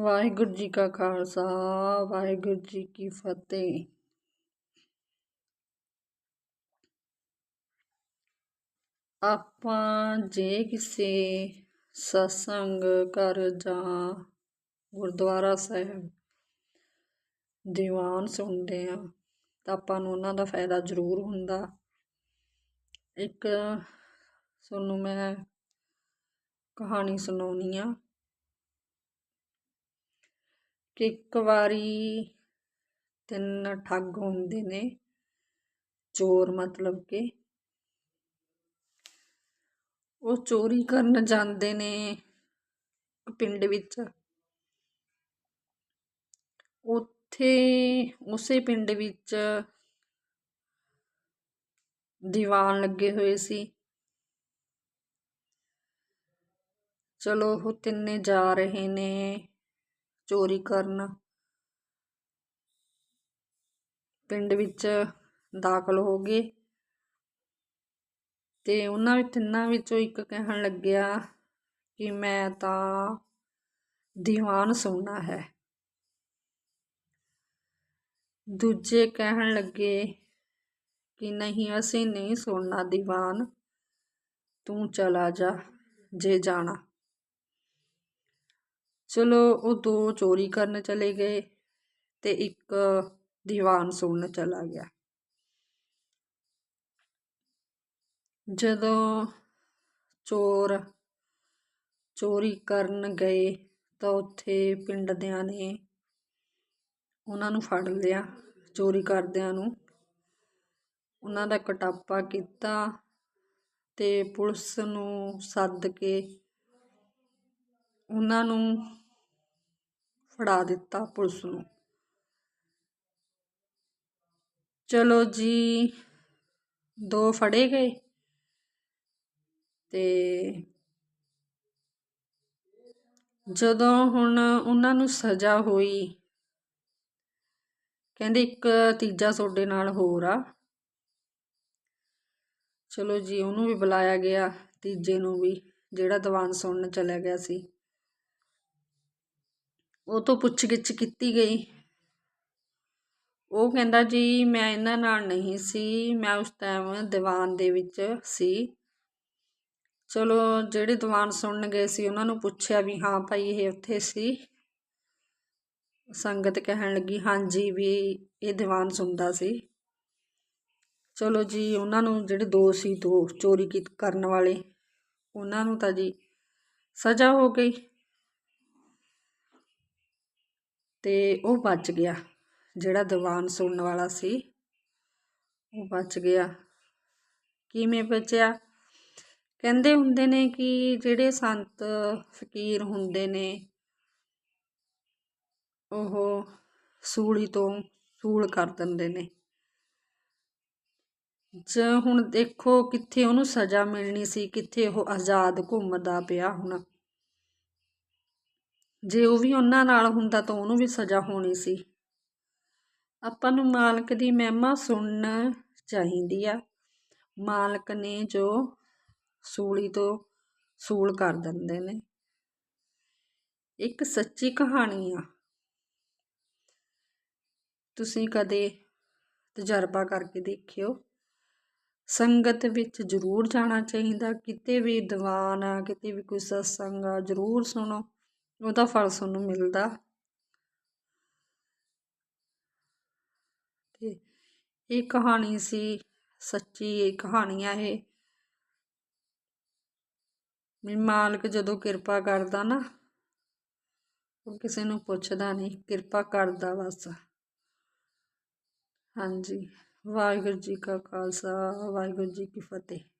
ਵਾਹਿਗੁਰੂ ਜੀ ਕਾ ਖਾਲਸਾ, ਵਾਹਿਗੁਰੂ ਜੀ ਕੀ ਫਤਿਹ। ਆਪਾਂ ਜੇ ਕਿਸੇ ਸਤਸੰਗ ਘਰ ਜਾਂ ਗੁਰਦੁਆਰਾ ਸਾਹਿਬ ਦੀਵਾਨ ਸੁਣਦੇ ਆ ਤਾਂ ਆਪਾਂ ਨੂੰ ਉਹਨਾਂ ਦਾ ਫਾਇਦਾ ਜ਼ਰੂਰ ਹੁੰਦਾ। ਇੱਕ ਤੁਹਾਨੂੰ ਮੈਂ ਕਹਾਣੀ ਸੁਣਾਉਣੀ ਆ ਕਿ ਇੱਕ ਵਾਰੀ ਤਿੰਨ ਠੱਗ ਹੁੰਦੇ ਨੇ, ਚੋਰ ਮਤਲਬ ਕਿ। ਉਹ ਚੋਰੀ ਕਰਨ ਜਾਂਦੇ ਨੇ ਪਿੰਡ ਵਿੱਚ। ਉੱਥੇ ਉਸੇ ਪਿੰਡ ਵਿੱਚ ਦੀਵਾਨ ਲੱਗੇ ਹੋਏ ਸੀ। ਚਲੋ ਉਹ ਤਿੰਨੇ ਜਾ ਰਹੇ ਨੇ। ਚੋਰੀ ਕਰਨ ਪਿੰਡ ਵਿੱਚ ਦਾਖਲ ਹੋ ਗਏ। ਤੇ ਉਹਨਾਂ ਵਿੱਚ ਤਿੰਨਾਂ ਵਿੱਚੋਂ ਇੱਕ ਕਹਿਣ ਲੱਗਿਆ ਕਿ ਮੈਂ ਤਾਂ ਦੀਵਾਨ ਸੁਣਨਾ ਹੈ। ਦੂਜੇ ਕਹਿਣ ਲੱਗੇ ਕਿ ਨਹੀਂ, ਅਸੀਂ ਨਹੀਂ ਸੁਣਨਾ ਦੀਵਾਨ, ਤੂੰ ਚਲਾ ਜਾ, ਜੇ ਜਾਣਾ। ਚਲੋ ਉਹ ਦੋ ਚੋਰੀ ਕਰਨ ਚਲੇ ਗਏ ਤੇ ਇੱਕ ਦੀਵਾਨ ਸੁਣਨ ਚਲਾ ਗਿਆ। ਜਦੋਂ ਚੋਰ ਚੋਰੀ ਕਰਨ ਗਏ ਤਾਂ ਉੱਥੇ ਪਿੰਡ ਦਿਆਂ ਨੇ ਉਹਨਾਂ ਨੂੰ ਫੜ ਲਿਆ, ਚੋਰੀ ਕਰਦਿਆਂ ਨੂੰ। ਉਹਨਾਂ ਦਾ ਕਟਾਪਾ ਕੀਤਾ ਤੇ ਪੁਲਿਸ ਨੂੰ ਸੱਦ ਕੇ ਉਹਨਾਂ ਨੂੰ ਫੜਾ ਦਿੱਤਾ ਪੁਲਿਸ ਨੂੰ। ਚਲੋ ਜੀ, ਦੋ ਫੜੇ ਗਏ ਤੇ ਜਦੋਂ ਹੁਣ ਉਹਨਾਂ ਨੂੰ ਸਜ਼ਾ ਹੋਈ, ਕਹਿੰਦੇ ਇੱਕ ਤੀਜਾ ਤੁਹਾਡੇ ਨਾਲ ਹੋਰ ਆ। ਚਲੋ ਜੀ, ਉਹਨੂੰ ਵੀ ਬੁਲਾਇਆ ਗਿਆ, ਤੀਜੇ ਨੂੰ ਵੀ, ਜਿਹੜਾ ਦੀਵਾਨ ਸੁਣਨ ਚਲਿਆ ਗਿਆ ਸੀ। ਉਹ ਤੋਂ ਪੁੱਛ ਗਿੱਛ ਕੀਤੀ ਗਈ। ਉਹ ਕਹਿੰਦਾ, ਜੀ, ਮੈਂ ਇਹਨਾਂ ਨਾਲ ਨਹੀਂ ਸੀ। ਮੈਂ ਉਸ ਟਾਈਮ ਦੀਵਾਨ ਦੇ ਵਿੱਚ ਸੀ। ਚਲੋ, ਜਿਹੜੇ ਦੀਵਾਨ ਸੁਣਨ ਗਏ ਸੀ, ਉਹਨਾਂ ਨੂੰ ਪੁੱਛਿਆ ਵੀ, ਹਾਂ ਭਾਈ, ਇਹ ਉੱਥੇ ਸੀ? ਸੰਗਤ ਕਹਿਣ ਲੱਗੀ, ਹਾਂਜੀ ਵੀ ਇਹ ਦੀਵਾਨ ਸੁਣਦਾ ਸੀ। ਚਲੋ ਜੀ, ਉਹਨਾਂ ਨੂੰ ਜਿਹੜੇ ਦੋ ਸੀ, ਦੋ ਚੋਰੀ ਕਰਨ ਵਾਲੇ, ਉਹਨਾਂ ਨੂੰ ਤਾਂ ਜੀ ਸਜ਼ਾ ਹੋ ਗਈ। ਤੇ ਉਹ ਬਚ ਗਿਆ। ਜਿਹੜਾ ਦੀਵਾਨ ਸੁਣਨ ਵਾਲਾ ਸੀ, ਉਹ ਬਚ ਗਿਆ। ਕਿਵੇਂ ਬਚਿਆ? ਕਹਿੰਦੇ ਹੁੰਦੇ ਨੇ ਕਿ ਜਿਹੜੇ ਸੰਤ ਫਕੀਰ ਹੁੰਦੇ ਨੇ, ਉਹ ਸੂਲੀ ਤੋਂ ਸੂਲ ਕਰ ਦਿੰਦੇ ਨੇ। ਜੇ ਹੁਣ ਦੇਖੋ ਕਿੱਥੇ ਉਹਨੂੰ ਸਜ਼ਾ ਮਿਲਣੀ ਸੀ, ਕਿੱਥੇ ਉਹ ਆਜ਼ਾਦ ਘੁੰਮਦਾ ਪਿਆ ਹੁਣ। ਜੇ ਉਹ ਵੀ ਉਹਨਾਂ ਨਾਲ ਹੁੰਦਾ ਤਾਂ ਉਹਨੂੰ ਵੀ ਸਜ਼ਾ ਹੋਣੀ ਸੀ। ਆਪਾਂ ਨੂੰ ਮਾਲਕ ਦੀ ਮਹਿਮਾ ਸੁਣਨਾ ਚਾਹੀਦੀ ਆ। ਮਾਲਕ ਨੇ ਜੋ ਸੂਲੀ ਤੋਂ ਸੂਲ ਕਰ ਦਿੰਦੇ ਨੇ। ਇੱਕ ਸੱਚੀ ਕਹਾਣੀ ਆ। ਤੁਸੀਂ ਕਦੇ ਤਜਰਬਾ ਕਰਕੇ ਦੇਖਿਓ। ਸੰਗਤ ਵਿੱਚ ਜ਼ਰੂਰ ਜਾਣਾ ਚਾਹੀਦਾ। ਕਿਤੇ ਵੀ ਦੀਵਾਨ ਆ, ਕਿਤੇ ਵੀ ਕੋਈ ਸਤਸੰਗ ਆ, ਜ਼ਰੂਰ ਸੁਣੋ। ਉਹਦਾ ਫਲ ਤੁਹਾਨੂੰ ਮਿਲਦਾ। ਤੇ ਇਹ ਕਹਾਣੀ ਸੀ, ਸੱਚੀ ਕਹਾਣੀ ਆ ਇਹ। ਵੀ ਮਾਲਕ ਜਦੋਂ ਕਿਰਪਾ ਕਰਦਾ ਨਾ, ਉਹ ਕਿਸੇ ਨੂੰ ਪੁੱਛਦਾ ਨਹੀਂ, ਕਿਰਪਾ ਕਰਦਾ ਬਸ। ਹਾਂਜੀ, ਵਾਹਿਗੁਰੂ ਜੀ ਕਾ ਖਾਲਸਾ, ਵਾਹਿਗੁਰੂ ਜੀ ਕੀ ਫਤਿਹ।